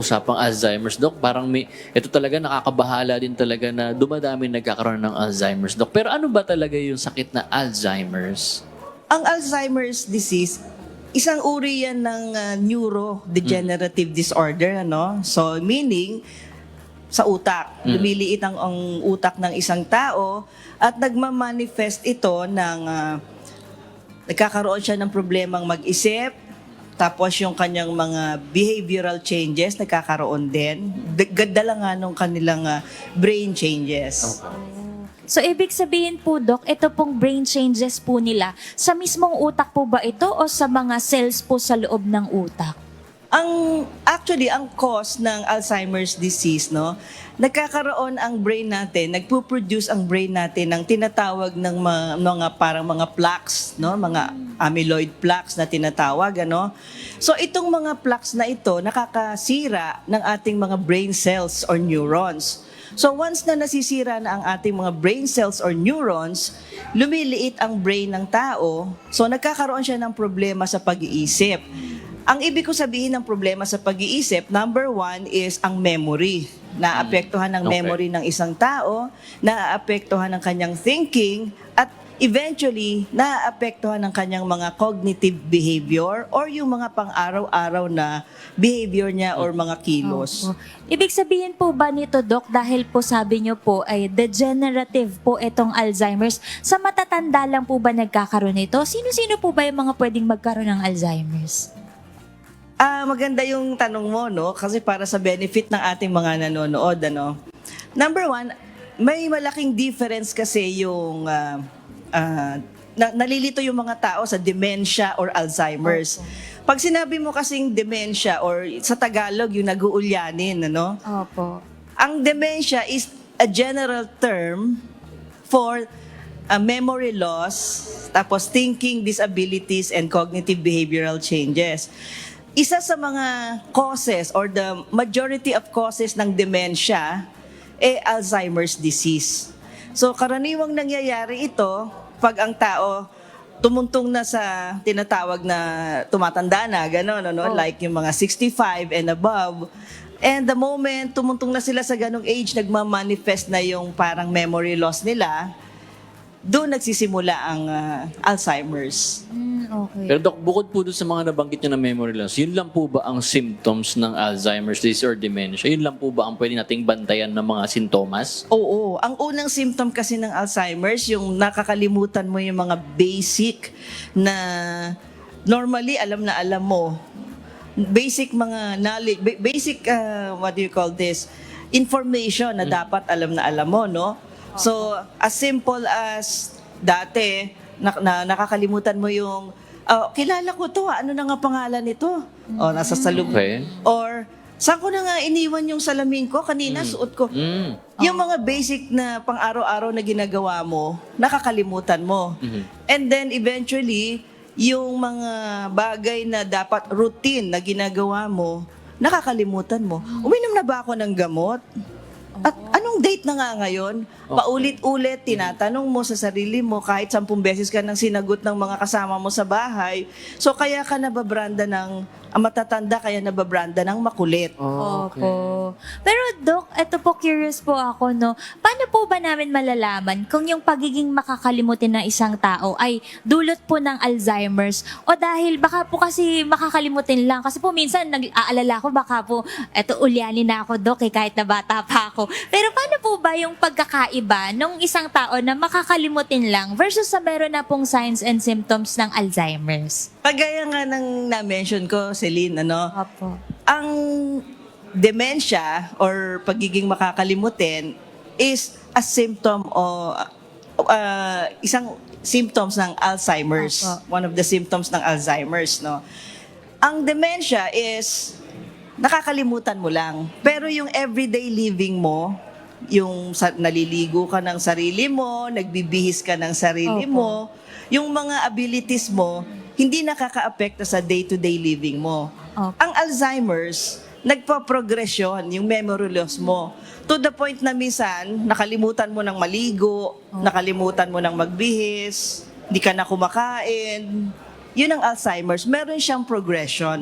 usapang Alzheimer's, Dok. Parang may, ito talaga nakakabahala din talaga na dumadami nagkakaroon ng Alzheimer's, Dok. Pero ano ba talaga yung sakit na Alzheimer's? Ang Alzheimer's disease, isang uri yan ng uh, neurodegenerative disorder, ano? So, meaning, sa utak. Lumiliit ang, ang utak ng isang tao at nagmamanifest ito ng ah, nagkakaroon siya ng problemang mag-isip, tapos yung kanyang mga behavioral changes nagkakaroon din. Lang nga nung kanilang ah, brain changes. So, ibig sabihin po, Doc, ito pong brain changes po nila, sa mismong utak po ba ito o sa mga cells po sa loob ng utak? Ang actually ang cause ng Alzheimer's disease no, nagkakaroon ang brain natin, nagpo-produce ang brain natin ng tinatawag ng mga, mga parang mga plaques, no, mga amyloid plaques na tinatawag ano. So itong mga plaques na ito nakakasira ng ating mga brain cells or neurons. So once na nasisira na ang ating mga brain cells or neurons, lumiliit ang brain ng tao. So nagkakaroon siya ng problema sa pag-iisip. Ang ibig ko sabihin ng problema sa pag-iisip, number one is ang memory. Naapektuhan ng Okay. memory ng isang tao, naapektuhan ng kanyang thinking, at eventually, naapektuhan ng kanyang mga cognitive behavior or yung mga pang-araw-araw na behavior niya or mga kilos. Opo. Ibig sabihin po ba nito, Doc, dahil po sabi niyo po ay degenerative po itong Alzheimer's, sa matatanda lang po ba nagkakaroon nito? Sino-sino po ba yung mga pwedeng magkaroon ng Alzheimer's? Ah, maganda yung tanong mo, no? Kasi para sa benefit ng ating mga nanonood, ano? Number one, may malaking difference kasi yung ah, ah, na- nalilito yung mga tao sa dementia or Alzheimer's. Pag sinabi mo kasing dementia or sa Tagalog yung nag-uulyanin, ano? Opo. Ang dementia is a general term for uh, memory loss, tapos thinking disabilities and cognitive behavioral changes. Isa sa mga causes or the majority of causes ng dementia eh Alzheimer's disease. So karaniwang nangyayari ito pag ang tao tumuntong na sa tinatawag na tumatanda na, gano'n, ano? Oh. like yung mga 65 and above. And the moment tumuntong na sila sa ganong age, nagmamanifest na yung parang memory loss nila, doon nagsisimula ang ah, Alzheimer's. Mm, okay. Pero Dok, bukod po doon sa mga nabanggit niyo na memory loss, yun lang po ba ang symptoms ng Alzheimer's disease or dementia? Yun lang po ba ang pwede nating bantayan ng mga sintomas? Oo, ang unang symptom kasi ng Alzheimer's, yung nakakalimutan mo yung mga basic na normally alam na alam mo. Basic mga knowledge, ba- basic, uh, what do you call this, information na dapat alam na alam mo, no? So, as simple as dati, na, na- nakakalimutan mo yung, "Ah, kilala ko to, ah, ano na nga pangalan nito? O, nasa salub. Okay. Or, saan ko na nga iniwan yung salamin ko? Kanina, suot ko. Mm. Yung mga basic na pang-araw-araw na ginagawa mo, nakakalimutan mo. Mhm. And then eventually, yung mga bagay na dapat routine na ginagawa mo, nakakalimutan mo. Uminom na ba ako ng gamot? At anong date na nga ngayon? Paulit-ulit, tinatanong mo sa sarili mo kahit sampung beses ka nang sinagot ng mga kasama mo sa bahay. So kaya ka nababranda ng, ang matatanda kaya nababranda ng makulit. Opo. Pero Doc, eto po curious po ako, no? Paano po ba namin malalaman kung yung pagiging makakalimutin ng isang tao ay dulot po ng Alzheimer's o dahil baka po kasi makakalimutin lang. Kasi po minsan nag-aalala ko baka po eto ulyanin na ako, Doc, eh, kahit na bata pa ako. Pero paano po ba yung pagkakaiba ng isang tao na makakalimutin lang versus sa meron na pong signs and symptoms ng Alzheimer's? Kagaya nga ng na-mention ko, Celine, ano, Opo. ang dementia or pagiging makakalimutin is a symptom o uh, isang symptoms ng Alzheimer's. Opo. One of the symptoms ng Alzheimer's, no. Ang dementia is nakakalimutan mo lang. Pero yung everyday living mo, yung sa, naliligo ka ng sarili mo, nagbibihis ka ng sarili Opo. mo, yung mga abilities mo, hindi nakaka-apekto sa day-to-day living mo. Opo. Ang Alzheimer's, nagpa-progression yung memory loss mo. To the point na minsan, nakalimutan mo ng maligo, nakalimutan mo ng magbihis, hindi ka na kumakain. Yun ang Alzheimer's. Meron siyang progression.